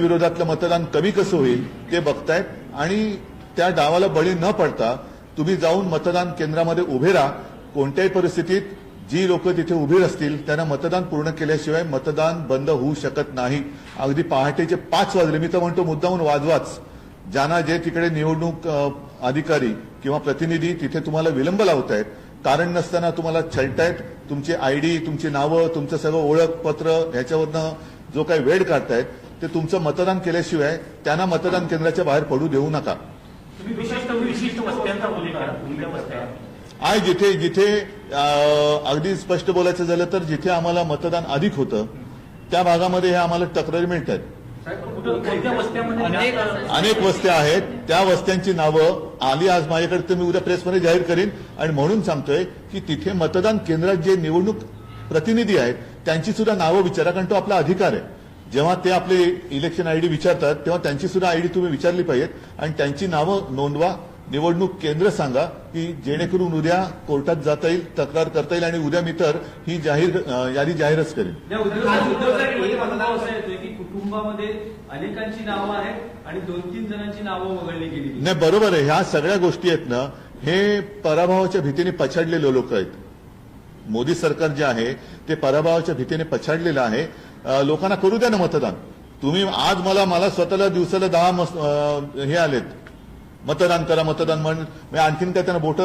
विरोधातलं मतदान कमी कसं होईल ते बघतायत आणि त्या डावाला बळी न पडता तुम्ही जाऊन मतदान केंद्रामध्ये उभे राहा. कोणत्याही परिस्थितीत जी लोक तिथे उभी असतील त्यांना मतदान पूर्ण केल्याशिवाय मतदान बंद होऊ शकत नाही. अगदी पहाटेचे पाच वाजले. मी तर म्हणतो मुद्दाहून वाजवाच. ज्यांना जे तिकडे निवडणूक अधिकारी किंवा प्रतिनिधी तिथे तुम्हाला विलंब लावतायत कारण नसताना तुम्हाला छळतायत. तुमची आयडी तुमची नावं तुमचं सगळं ओळखपत्र ह्याच्यावरनं जो काही वेळ काढतायत ते तुमचं मतदान केल्याशिवाय त्यांना मतदान केंद्राच्या बाहेर पडू देऊ नका. आहेत? आहे जिथे जिथे अगदी स्पष्ट बोलायचं झालं तर जिथे आम्हाला मतदान अधिक होतं त्या भागामध्ये हे आम्हाला तक्रारी मिळतात. कुठं- कोणत्या वस्त्यामध्ये जास्त- अनेक वस्त्या आहेत. त्या वस्त्यांची नावं आली आज माझ्याकडे तर मी उद्या प्रेसमध्ये जाहीर करीन. आणि म्हणून सांगतोय की तिथे मतदान केंद्रात जे निवडणूक प्रतिनिधी आहेत त्यांची सुद्धा नावं विचारा कारण तो आपला अधिकार आहे. जेव्हा ते आपले इलेक्शन आयडी विचारतात तेव्हा त्यांची सुद्धा आयडी तुम्ही विचारली पाहिजेत. आणि त्यांची नावं नोंदवा. निवडणूक केंद्र सांगा की जेणेकरून उद्या कोर्टात जाता येईल तक्रार करता येईल आणि उद्या मी तर ही जाहीर यादी जाहीरच करेन. या उद्योगाचा उद्योगाचा एक प्रभाव असा येतोय की कुटुंबामध्ये अनेकांची नावं आहेत आणि दोन तीन जणांची नावं वगळली गेली. नाही बरोबर आहे. ह्या सगळ्या गोष्टी आहेत ना हे पराभवाच्या भीतीने पछाडलेले लोक आहेत. मोदी सरकार जे आहे ते पराभवाच्या भीतीने पछाडलेलं आहे. लोकांना करू द्या ना मतदान. तुम्ही आज मला मला स्वतःला दिवसाला दहा हे आलेत. मतदान करा मतदान म्हण आणखीन काय त्यांना बोट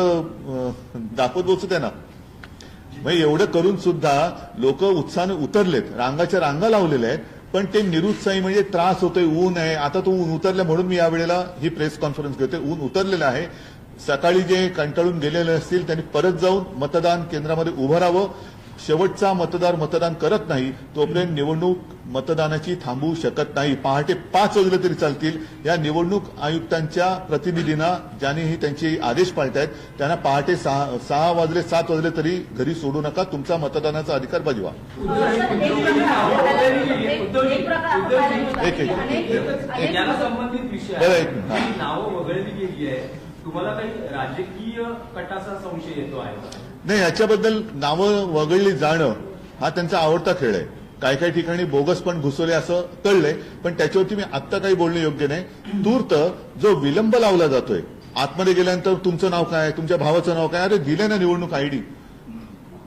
दाखवत बसू त्यांना. मग म्हणजे एवढं करून सुद्धा लोक उत्साहाने उतरलेत. रांगाच्या रांगा लावलेल्या आहेत पण ते निरुत्साही म्हणजे त्रास होतोय ऊन आहे. आता तो ऊन उतरलं म्हणून मी यावेळेला ही प्रेस कॉन्फरन्स घेते ऊन उतरलेलं आहे. सकाळी जे कंटाळून गेलेले असतील त्यांनी परत जाऊन मतदान केंद्रामध्ये उभं राहावं. शेवटचा मतदार मतदान करत नाही तोपर्यंत निवडणूक मतदानाची थांबवू शकत नाही. पहाटे पाच वाजले तरी चालतील. या निवडणूक आयुक्तांच्या प्रतिनिधींना ज्यांनीही त्यांचे आदेश पाळतायत त्यांना पहाटे सहा सहा वाजले सात वाजले तरी घरी सोडू नका. तुमचा मतदानाचा अधिकार बजवा. एक- एक- बरं, एक मिनिट. तुम्हाला काही राजकीय कटाचा संशय येतो आहे नाही याच्याबद्दल नावं वगळली जाणं हा त्यांचा आवडता खेळ आहे. काही काही ठिकाणी बोगस पण घुसवले असं कळलंय पण त्याच्यावरती मी आत्ता काही बोलणं योग्य नाही. तूर्त जो विलंब लावला जातोय आतमध्ये गेल्यानंतर तुमचं नाव काय तुमच्या भावाचं नाव काय अरे दिले ना निवडणूक आयडी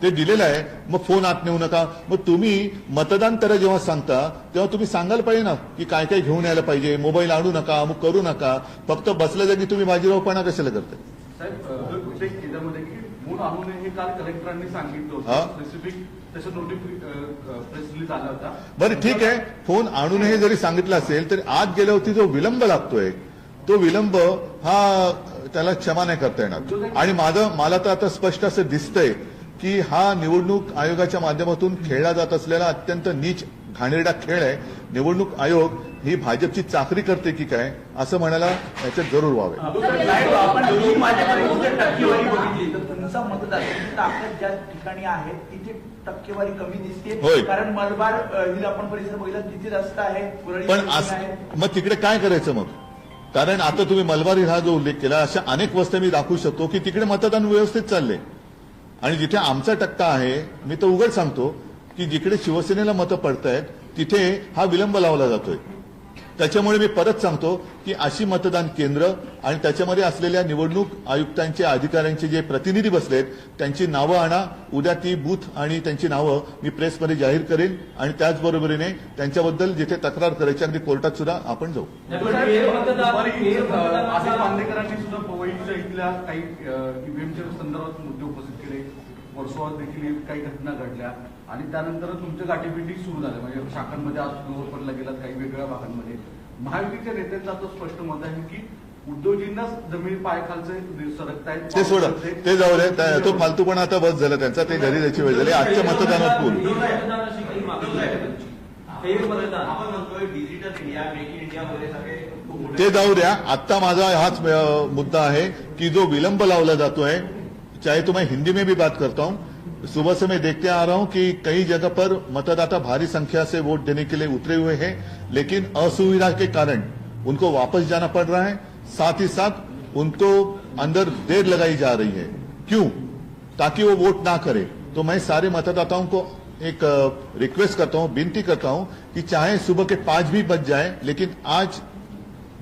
ते दिलेलं आहे मग फोन आत नेऊ नका. मग तुम्ही मतदान करा जेव्हा सांगता तेव्हा तुम्ही सांगायला पाहिजे ना की काय काय घेऊन यायला पाहिजे मोबाईल आणू नका अमुक करू नका. फक्त बसल्या जागी तुम्ही बाजीरावपणा कशाला करताय? आणू नये हे काल कलेक्टरांनी सांगितलं? होतं. स्पेसिफिक त्याचं नोटिफिक प्रेस रिलीज आला होता. बरं ठीक आहे. फोन आणून हे जरी सांगितलं असेल तर आत गेल्यावरती जो विलंब लागतोय तो विलंब हा त्याला क्षमा नाही करता येणार. आणि माझं मला तर आता स्पष्ट असं दिसतंय की हा निवडणूक आयोगाच्या माध्यमातून खेळला जात असलेला अत्यंत नीच घाणेरडा खेळ आहे. निवडणूक आयोग ही भाजपची चाकरी करते की काय असं म्हणायला याच्यात जरूर व्हावे तुमचा मतदारांची ताकद ज्या ठिकाणी आहे तिथे टक्केवारी कमी होय. दिसते कारण मलबार अ, हिल आपण परिसर बघितला तिथे रस्ता आहे कुरळी पण स्टेशन अस- आहे. मग तिकडे काय करायचं मग कारण आता तुम्ही मलबारी हा जो उल्लेख केला अशा अनेक वस्त्या मी दाखवू शकतो की तिकडे मतदान व्यवस्थित चाललंय आणि जिथे आमचा टक्का आहे मी तर उघड सांगतो की जिकडे शिवसेनेला मतं पडतायत तिथे हा विलंब लावला जातोय त्याच्यामुळे मी परत सांगतो की अशी मतदान केंद्र आणि त्याच्यामध्ये असलेल्या निवडणूक आयुक्तांच्या अधिकाऱ्यांचे जे प्रतिनिधी बसलेत त्यांची नावं आणा उद्या ती बूथ आणि त्यांची नावं मी प्रेसमध्ये जाहीर करेन आणि त्याचबरोबरीने त्यांच्याबद्दल जिथे तक्रार करायची अगदी कोर्टात सुद्धा आपण जाऊ बांदेकरांनी सुद्धा पवईच्या इथल्या काही ईव्हीएमच्या संदर्भात मुद्दे उपस्थित केले वर्सोवात देखील काही घटना घडल्या आणि त्यानंतर तुमच्या गाठीभेटी सुरू झाल्या. म्हणजे शाखांमध्ये आज पडला गेलात काही वेगळ्या भागांमध्ये. महायुतीच्या नेत्यांचं आता स्पष्ट मत आहे की उद्धवजींनाच जमीन पायाखालचे सरकतायत ते सोडा. ते जाऊ दे. त्या- तो फालतूपणा आता बस झाला त्यांचा. ते घरी जायची वेळ झाली. आजच्या मतदानात आहे मोठे ते जाऊ द्या. आत्ता माझा हाच मुद्दा है कि जो विलंब लावला जातो है चाहे तो मैं हिंदी में भी बात करता हूँ, सुबह से मैं देखते आ रहा हूँ कि कई जगह पर मतदाता भारी संख्या से वोट देने के लिए उतरे हुए हैं, लेकिन असुविधा के कारण उनको वापस जाना पड़ रहा है, साथ ही साथ उनको अंदर देर लगाई जा रही है। क्यों? ताकि वो वोट ना करे। तो मैं सारे मतदाताओं को एक रिक्वेस्ट करता हूँ, विनती करता हूँ कि चाहे सुबह के पाँच भी बज जाए, लेकिन आज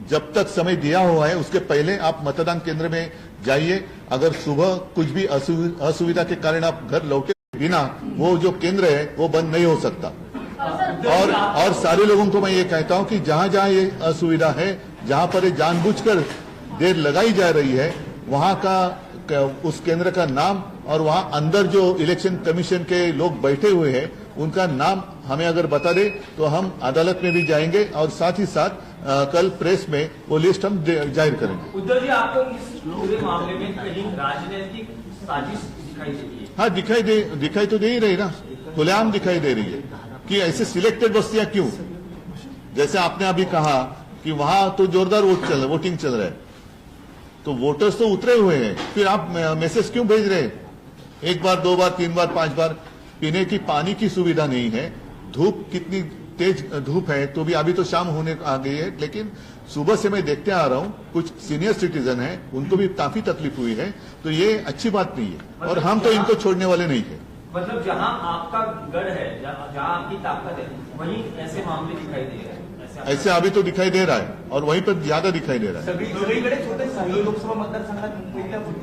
जब तक समय दिया हुआ है, उसके पहले आप मतदान केंद्र में जाइए। अगर सुबह कुछ भी असुविधा के कारण आप घर लौटे बिना, वो जो केंद्र है, वो बंद नहीं हो सकता। और और सारे लोगों को मैं ये कहता हूँ कि जहाँ जहाँ ये असुविधा है, जहाँ पर ये जानबूझकर देर लगाई जा रही है, वहाँ का, उस केंद्र का नाम और वहाँ अंदर जो इलेक्शन कमीशन के लोग बैठे हुए हैं, उनका नाम हमें अगर बता दे तो हम अदालत में भी जाएँगे और साथ ही साथ अ, कल प्रेस में वो लिस्ट हम ज़ाहिर करेंगे। उद्धव जी आपको इस पूरे मामले में कहीं राजनीतिक साजिश दिखाई देती है? हाँ दिखाई दे दिखाई तो दे ही रही ना। खुलेआम दिखाई दे रही है कि ऐसे सिलेक्टेड बस्तियाँ क्यों? जैसे आपने अभी कहा कि वहाँ तो जोरदार वोट चल वोटिंग चल रहा है। तो वोटर्स तो उतरे हुए हैं। फिर आप मैसेज क्यों भेज रहे हैं? एक बार दो बार तीन बार पाँच बार? पीने की पानी की सुविधा नहीं है? धूप कितनी तेज धूप है तो भी अभी तो शाम होने आ गई है लेकिन सुबह से मैं देखते आ रहा हूँ कुछ सीनियर सिटीजन है उनको भी काफ़ी तकलीफ़ हुई है तो ये अच्छी बात नहीं है और हम तो इनको छोड़ने वाले नहीं है। मतलब जहाँ आपका गढ़ है जहाँ आपकी ताकत है वहीं ऐसे मामले दिखाई दे रहे हैं। ऐसे अभी तो दिखाई दे रहा है और वहीं पर ज़्यादा दिखाई दे रहा है।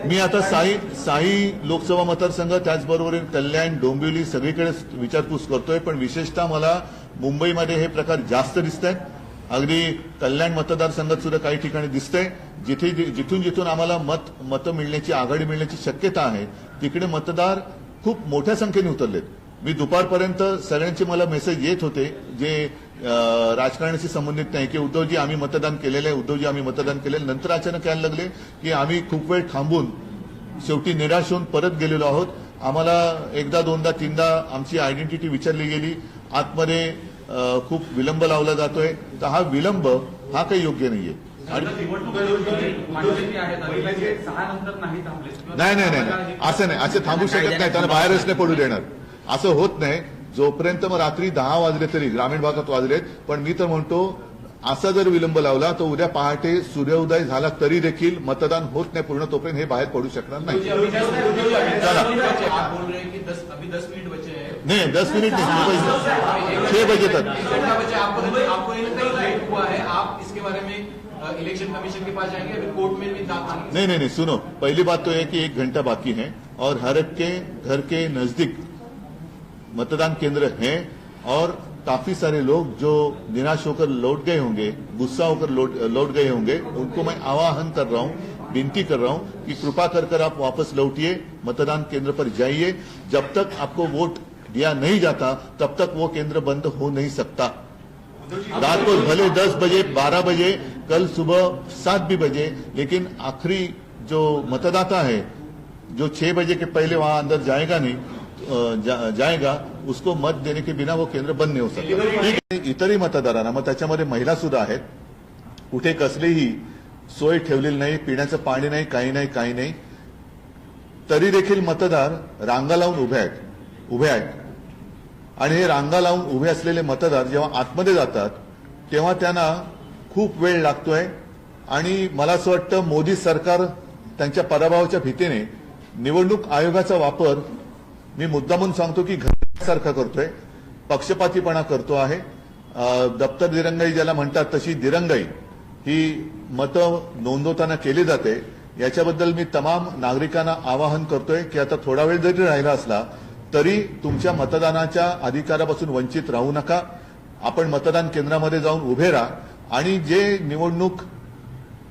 मी आता साई साई लोकसभा मतदारसंघ त्याचबरोबर कल्याण डोंबिवली सगळीकडे विचारपूस करतोय पण विशेषतः मला मुंबईमध्ये हे प्रकार जास्त दिसत आहेत अगदी कल्याण मतदारसंघात सुद्धा काही ठिकाणी दिसतंय. जिथे जिथून जिथून आम्हाला मत मतं मिळण्याची आघाडी मिळण्याची शक्यता आहे तिकडे मतदार खूप मोठ्या संख्येने उतरलेत. मी दुपारपर्यंत सगळ्यांचे मला मेसेज येत होते जे राजकारणाशी संबंधित नाही की उद्धवजी आम्ही मतदान केलेलं आहे उद्धवजी आम्ही मतदान केलेलं आहे. नंतर अचानक यायला लागले की आम्ही खूप वेळ थांबून शेवटी निराश होऊन परत गेलेलो आहोत. आम्हाला एकदा दोनदा तीनदा आमची आयडेंटिटी विचारली गेली. आतमध्ये खूप विलंब लावला जातोय तर हा विलंब हा काही योग्य नाहीये नाही थांबले नाही नाही. असं नाही असं थांबू शकत नाही त्यांना बाहेरच नाही पडू देणार असं होत नाही जोपर्यंत मग रात्री दहा वाजले तरी ग्रामीण भागात वाजलेत पण मी तर म्हणतो असा जर विलंब लावला तर उद्या पहाटे सूर्योदय झाला तरी देखील मतदान होत नाही पूर्ण तोपर्यंत हे बाहेर पडू शकणार नाही चला नाही दस मिनट नहीं छह बजे छह बजे तक। आपको आपको नहीं लगता कि लेट हुआ है? आप इसके बारे में इलेक्शन कमीशन के पास जाएँगे अभी कोर्ट में भी नहीं नहीं नहीं सुनो पहली बात तो है कि एक घंटा बाकी है और हर एक के घर के नज़दीक मतदान केंद्र हैं और काफ़ी सारे लोग जो निराश होकर लौट गए होंगे गुस्सा होकर लौट लौट गए होंगे उनको मैं आवाहन कर रहा हूँ विनती कर रहा हूँ कि कृपा कर कर आप वापस लौटिए मतदान केंद्र पर जाइए। जब तक आपको वोट दिया नहीं जाता तब तक वो केंद्र बंद हो नहीं सकता। रात को भले 10 बजे 12 बजे कल सुबह 7 भी बजे लेकिन आखिरी जो मतदाता है जो छह बजे के पहले वहां अंदर जाएगा नहीं जा, जाएगा उसको मत देने के बिना वो केंद्र बंद नहीं हो सकता। आहे इतरही मतदारांना मग त्याच्यामध्ये महिला सुद्धा आहेत कुठे कसलीही सोय ठेवलेली नाही पिण्याचं पाणी नाही काही नाही काही नाही तरी देखील मतदार रांगा लावून उभे आहेत उभे आहेत. आणि हे रांगा लावून उभे असलेले मतदार जेव्हा आतमध्ये जातात तेव्हा त्यांना खूप वेळ लागतोय. आणि मला असं वाटतं मोदी सरकार त्यांच्या पराभवाच्या भीतीने निवडणूक आयोगाचा वापर मी मुद्दामून सांगतो की घरासारखा करतोय पक्षपातीपणा करतो आहे. दप्तर दिरंगाई ज्याला म्हणतात तशी दिरंगाई ही मतं नोंदवताना केली जाते. याच्याबद्दल मी तमाम नागरिकांना आवाहन करतोय की आता थोडा वेळ जरी राहिला असला तरी तुमच्या मतदानाच्या अधिकारापासून वंचित राहू नका. आपण मतदान केंद्रामध्ये जाऊन उभे राहा. आणि जे निवडणूक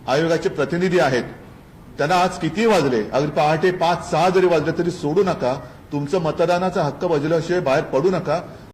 आयोगाचे प्रतिनिधी आहेत त्यांना आज किती वाजले? अगदी पहाटे पाच सहा जरी वाजले तरी सोडू नका. तुमचं मतदानाचा हक्क बजावल्याशिवाय बाहेर पडू नका.